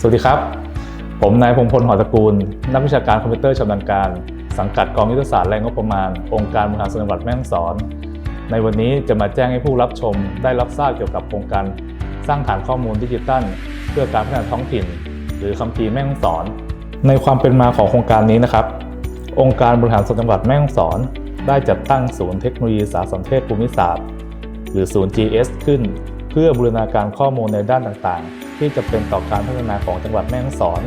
สวัสดีครับ ผมนายพงพลหอตระกูล นักวิชาการคอมพิวเตอร์ชำนาญการ สังกัดกองยุทธศาสตร์และงบประมาณ องค์การบริหารส่วนจังหวัดแม่ฮ่องสอน ในวันนี้จะมาแจ้งให้ผู้รับชมได้รับทราบเกี่ยวกับโครงการสร้างฐานข้อมูลดิจิทัล เพื่อการพัฒนาท้องถิ่น หรือคัมภีร์แม่ฮ่องสอน ในความเป็นมาของโครงการนี้นะครับ องค์การบริหารส่วนจังหวัดแม่ฮ่องสอน ได้จัดตั้งศูนย์เทคโนโลยีสารสนเทศภูมิศาสตร์ หรือศูนย์ GS ขึ้น เพื่อบูรณาการข้อมูลในด้านต่างๆ ที่จะเป็นต่อการพัฒนาของจังหวัดแม่ฮ่องสอน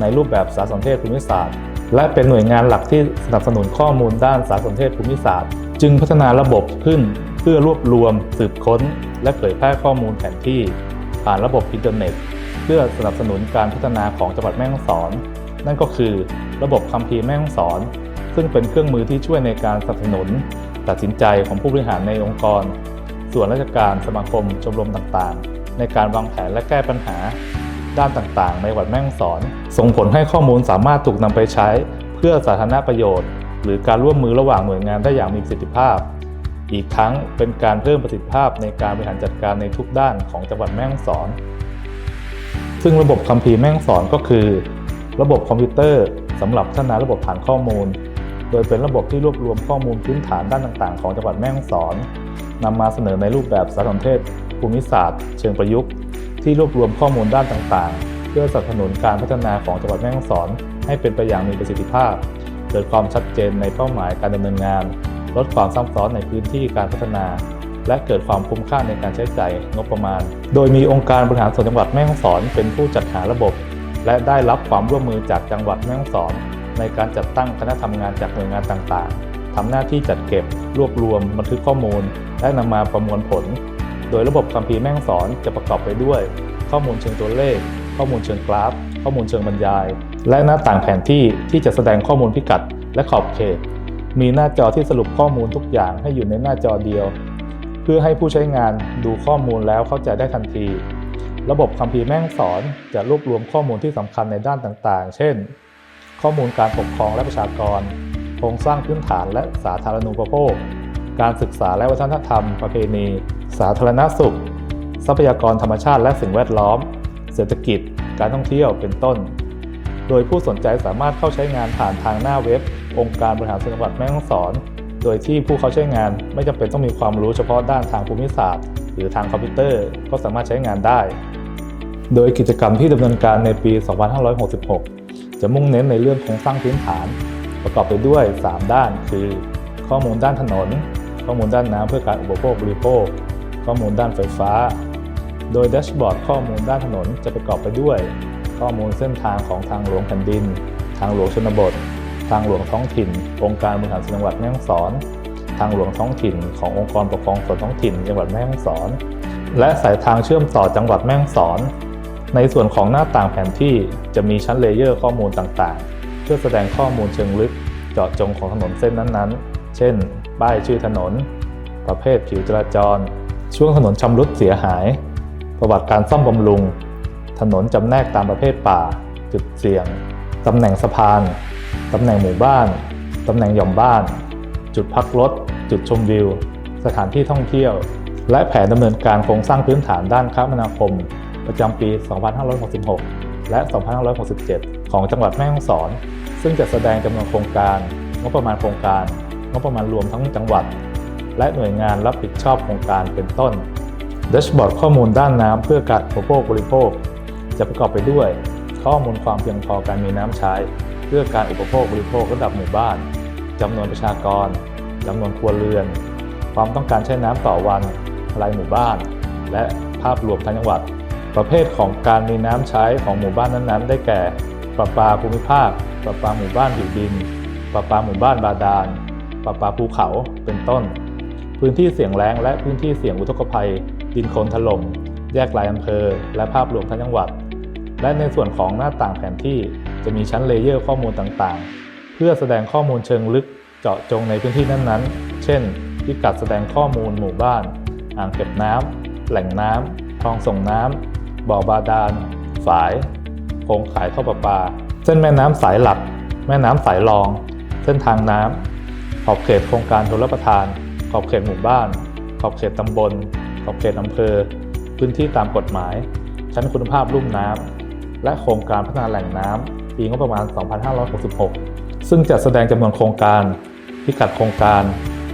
ในรูปแบบสารสนเทศภูมิศาสตร์ และเป็นหน่วยงานหลักที่สนับสนุนข้อมูลด้านสารสนเทศภูมิศาสตร์ จึงพัฒนาระบบขึ้นเพื่อรวบรวม สืบค้น และเผยแพร่ข้อมูลแผนที่ ผ่านระบบอินเทอร์เน็ต เพื่อสนับสนุนการพัฒนาของจังหวัดแม่ฮ่องสอน นั่นก็คือระบบคัมภีร์แม่ฮ่องสอน ซึ่งเป็นเครื่องมือที่ช่วยในการสนับสนุน ตัดสินใจของผู้บริหารในองค์กร ส่วนราชการสมาคมชมรมต่างๆ ในการวางแผนและแก้ปัญหา ด้านต่างๆ ในจังหวัดแม่ฮ่องสอน ส่งผลให้ข้อมูลสามารถถูกนำไปใช้ เพื่อสาธารณประโยชน์ หรือการร่วมมือระหว่างหน่วยงานได้อย่างมีประสิทธิภาพ อีกทั้งเป็นการเพิ่มประสิทธิภาพในการบริหารจัดการในทุกด้านของจังหวัดแม่ฮ่องสอน ซึ่งระบบคัมภีร์แม่ฮ่องสอนก็คือ ระบบคอมพิวเตอร์สำหรับพัฒนาระบบฐานข้อมูล โดยเป็นระบบที่รวบรวมข้อมูลพื้นฐานด้านต่าง ๆ ของจังหวัดแม่ฮ่องสอนนำมาเสนอในรูปแบบสารสนเทศ ภูมิศาสตร์ เชิงประยุกต์ ที่รวบรวมข้อมูลด้านต่างๆ เพื่อสนับสนุนการพัฒนาของจังหวัดแม่ฮ่องสอน ให้เป็นไปอย่างมีประสิทธิภาพ เกิดความชัดเจนในเป้าหมายการดำเนินงาน ลดความซ้ำซ้อนในพื้นที่การพัฒนา และเกิดความคุ้มค่าในการใช้จ่ายงบประมาณ โดยมีองค์การบริหารส่วนจังหวัดแม่ฮ่องสอน เป็นผู้จัดหาระบบ และได้รับความร่วมมือจากจังหวัดแม่ฮ่องสอน ในการจัดตั้งคณะทำงานจากหน่วยงานต่างๆทำหน้าที่จัดเก็บ รวบรวม บันทึกข้อมูล และนำมาประมวลผล โดยระบบคัมภีร์แม่งสอนจะประกอบไปด้วย ข้อมูลเชิงตัวเลข ข้อมูลเชิงกราฟ ข้อมูลเชิงบรรยาย และหน้าต่างแผนที่ที่จะแสดงข้อมูลพิกัด และขอบเขต มีหน้าจอที่สรุปข้อมูลทุกอย่างให้อยู่ในหน้าจอเดียว เพื่อให้ผู้ใช้งานดูข้อมูลแล้วเข้าใจได้ทันที ระบบคัมภีร์แม่งสอนจะรวบรวมข้อมูลที่สำคัญในด้านต่างๆ เช่น ข้อมูลการปกครองและประชากร โครงสร้างพื้นฐานและสาธารณูปโภคการศึกษาและวัฒนธรรมประเพณี สาธารณสุข ทรัพยากรธรรมชาติและสิ่งแวดล้อม เศรษฐกิจ การท่องเที่ยวเป็นต้น โดยผู้สนใจสามารถเข้าใช้งานผ่านทางหน้าเว็บ องค์การบริหารส่วนจังหวัดแม่ฮ่องสอน โดยที่ผู้เข้าใช้งานไม่จำเป็นต้องมีความรู้เฉพาะด้านทางภูมิศาสตร์ หรือทางคอมพิวเตอร์ก็สามารถใช้งานได้ โดยกิจกรรมที่ดำเนินการในปี 2566 จะมุ่งเน้นในเรื่องโครงสร้างพื้นฐาน ประกอบไปด้วย 3 ด้านคือ ข้อมูลด้านถนนข้อมูลด้านน้ำเพื่อการอุปโภคบริโภค ข้อมูลด้านไฟฟ้า โดยแดชบอร์ดข้อมูลด้านถนนจะประกอบไปด้วย ข้อมูลเส้นทางของทางหลวงแผ่นดิน ทางหลวงชนบท ทางหลวงท้องถิ่น องค์การบริหารส่วนจังหวัดแม่ฮ่องสอน ทางหลวงท้องถิ่น ขององค์กรปกครองส่วนท้องถิ่นจังหวัดแม่ฮ่องสอน และสายทางเชื่อมต่อจังหวัดแม่ฮ่องสอน ในส่วนของหน้าต่างแผนที่จะมีชั้นเลเยอร์ข้อมูลต่างๆ เพื่อแสดงข้อมูลเชิงลึกเจาะจงของถนนเส้นนั้นๆ เช่น ป้ายชื่อถนน ประเภทผิวจราจร ช่วงถนนชำรุดเสียหาย ประวัติการซ่อมบำรุง ถนนจำแนกตามประเภทป่า จุดเสี่ยง ตำแหน่งสะพาน ตำแหน่งหมู่บ้าน ตำแหน่งหย่อมบ้าน จุดพักรถ จุดชมวิว สถานที่ท่องเที่ยว และแผนดำเนินการโครงสร้างพื้นฐานด้านคมนาคม ประจำปี 2566 และ 2567 ของจังหวัดแม่ฮ่องสอน ซึ่งจะแสดงจำนวนโครงการ งบประมาณโครงการ งบประมาณรวมทั้งจังหวัด และหน่วยงานรับผิดชอบโครงการเป็นต้นแดชบอร์ดข้อมูลด้านน้ำเพื่อการอุปโภคบริโภค จะประกอบไปด้วย ข้อมูลความเพียงพอการมีน้ำใช้ เพื่อการอุปโภคบริโภคระดับหมู่บ้านจำนวนประชากรจำนวนครัวเรือน ความต้องการใช้น้ำต่อวันรายหมู่บ้าน และภาพรวมทั้งจังหวัด ประเภทของการมีน้ำใช้ของหมู่บ้านนั้นๆ ได้แก่ ประปาภูมิภาค ประปาหมู่บ้านผิวดิน ประปาหมู่บ้านบาดาล ประปาภูเขา เป็นต้น พื้นที่เสี่ยงแล้งและพื้นที่เสี่ยงอุทกภัย ดินโคลนถล่ม แยกรายอำเภอ และภาพรวมทั้งจังหวัด และในส่วนของหน้าต่างแผนที่จะมีชั้นเลเยอร์ข้อมูลต่างๆ เพื่อแสดงข้อมูลเชิงลึกเจาะจงในพื้นที่นั้นๆ เช่น พิกัดแสดงข้อมูลหมู่บ้าน อ่างเก็บน้ำ แหล่งน้ำคลองส่งน้ำ บ่อบาดาล ฝาย โครงข่ายท่อประปา เส้นแม่น้ำสายหลัก แม่น้ำสายรอง เส้นทางน้ำขอบเขตโครงการชลประทาน ขอบเขตหมู่บ้าน ขอบเขตตำบล ขอบเขตอำเภอ พื้นที่ตามกฎหมาย ชั้นคุณภาพลุ่มน้ำ และโครงการพัฒนาแหล่งน้ำ ปีงบประมาณ 2566 ซึ่งจะแสดงจำนวนโครงการ พิกัดโครงการ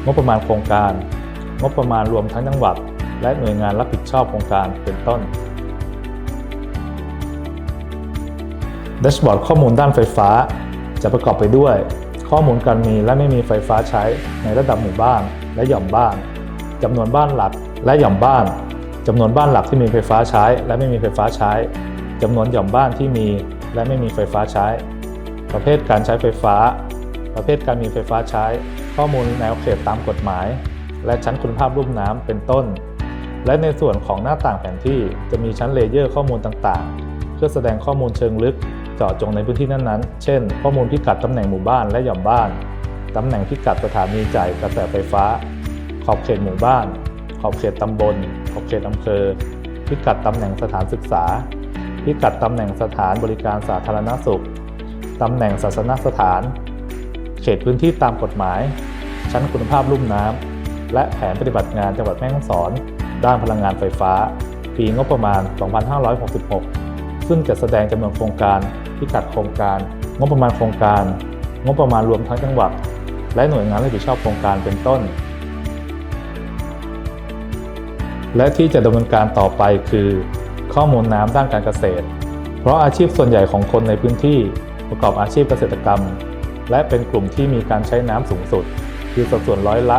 งบประมาณโครงการ งบประมาณรวมทั้งจังหวัด และหน่วยงานรับผิดชอบโครงการเป็นต้นแดชบอร์ดข้อมูลด้านไฟฟ้า จะประกอบไปด้วย ข้อมูลการมีและไม่มีไฟฟ้าใช้ในระดับหมู่บ้าน และหย่อมบ้านจำนวนบ้านหลักและหย่อมบ้านจำนวนบ้านหลักที่มีไฟฟ้าใช้ และไม่มีไฟฟ้าใช้จำนวนหย่อมบ้านที่มี และไม่มีไฟฟ้าใช้ ประเภทการใช้ไฟฟ้า ประเภทการมีไฟฟ้าใช้ ข้อมูลแนวเขตตามกฎหมาย และชั้นคุณภาพรูปน้ำเป็นต้น และในส่วนของหน้าต่างแผนที่จะมีชั้นเลเยอร์ข้อมูลต่างๆ เพื่อแสดงข้อมูลเชิงลึกเจาะจงในพื้นที่นั้นๆ เช่น ข้อมูลพิกัดตำแหน่งหมู่บ้านและหย่อมบ้าน ตำแหน่งพิกัดสถานีจ่ายกระแสไฟฟ้า ขอบเขตหมู่บ้าน ขอบเขตตำบล ขอบเขตอำเภอ พิกัดตำแหน่งสถานศึกษา พิกัดตำแหน่งสถานบริการสาธารณสุขตำแหน่งศาสนสถาน เขตพื้นที่ตามกฎหมาย ชั้นคุณภาพลุ่มน้ำและแผนปฏิบัติงานจังหวัดแม่ฮ่องสอน ด้านพลังงานไฟฟ้า ปีงบประมาณ 2566 ซึ่งจะแสดงจำนวนโครงการ พิกัดโครงการ งบประมาณโครงการ งบประมาณรวมทั้งจังหวัด และหน่วยงานรับผิดชอบโครงการเป็นต้น และที่จะดำเนินการต่อไปคือ ข้อมูลน้ำด้านการเกษตร เพราะอาชีพส่วนใหญ่ของคนในพื้นที่ประกอบอาชีพเกษตรกรรม และเป็นกลุ่มที่มีการใช้น้ำสูงสุด คือสัดส่วนร้อยละ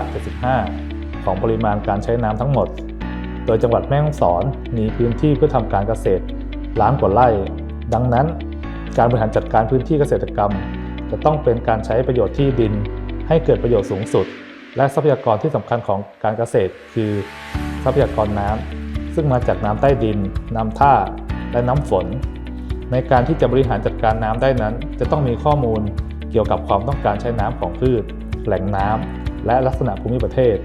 75 ของปริมาณการใช้น้ำทั้งหมด โดยจังหวัดแม่ฮ่องสอนมีพื้นที่เพื่อทำการเกษตรล้านกว่าไร่ ดังนั้น การบริหารจัดการพื้นที่เกษตรกรรม จะต้องเป็นการใช้ประโยชน์ที่ดิน ให้เกิดประโยชน์สูงสุด และทรัพยากรที่สำคัญของการเกษตร คือทรัพยากรน้ำซึ่งมาจากน้ำใต้ดิน น้ำท่า และน้ำฝน ในการที่จะบริหารจัดการน้ำได้นั้น จะต้องมีข้อมูลเกี่ยวกับความต้องการใช้น้ำของพืช แหล่งน้ำและลักษณะภูมิประเทศ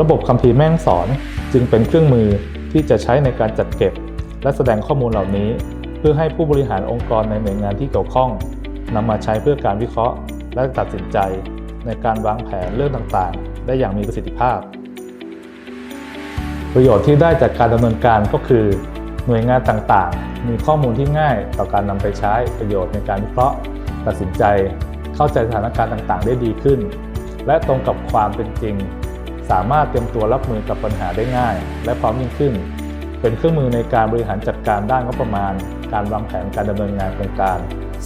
ระบบคัมภีร์แม่งสอนจึงเป็นเครื่องมือที่จะใช้ในการจัดเก็บ และแสดงข้อมูลเหล่านี้ เพื่อให้ผู้บริหารองค์กรในหน่วยงานที่เกี่ยวข้องนำมาใช้เพื่อการวิเคราะห์และตัดสินใจ ในการวางแผนเรื่องต่างๆ ได้อย่างมีประสิทธิภาพ ประโยชน์ที่ได้จากการดำเนินการก็คือ หน่วยงานต่างๆ มีข้อมูลที่ง่ายต่อการนำไปใช้ประโยชน์ในการวิเคราะห์ ตัดสินใจ เข้าใจสถานการณ์ต่างๆ ได้ดีขึ้น และตรงกับความเป็นจริง สามารถเตรียมตัวรับมือกับปัญหาได้ง่าย และพร้อมยิ่งขึ้น เป็นเครื่องมือในการบริหารจัดการด้านงบประมาณ การวางแผนการดำเนินงานโครงการ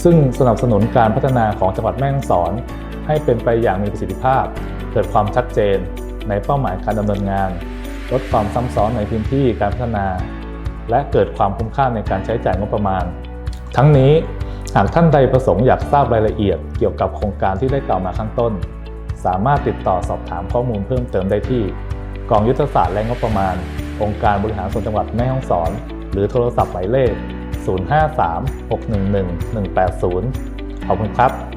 ซึ่งสนับสนุนการพัฒนาของจังหวัดแม่ฮ่องสอน ให้เป็นไปอย่างมีประสิทธิภาพ เกิดความชัดเจน ในเป้าหมายการดำเนินงาน ลดความซ้ำซ้อนในพื้นที่การพัฒนา และเกิดความคุ้มค่าในการใช้จ่ายงบประมาณ ทั้งนี้หากท่านใดประสงค์อยากทราบรายละเอียดเกี่ยวกับโครงการที่ได้กล่าวมาข้างต้น สามารถติดต่อสอบถามข้อมูลเพิ่มเติมได้ที่ กองยุทธศาสตร์และงบประมาณ องค์การบริหารส่วนจังหวัดแม่ฮ่องสอน หรือโทรศัพท์หมายเลข 053 611 180 ขอบคุณครับ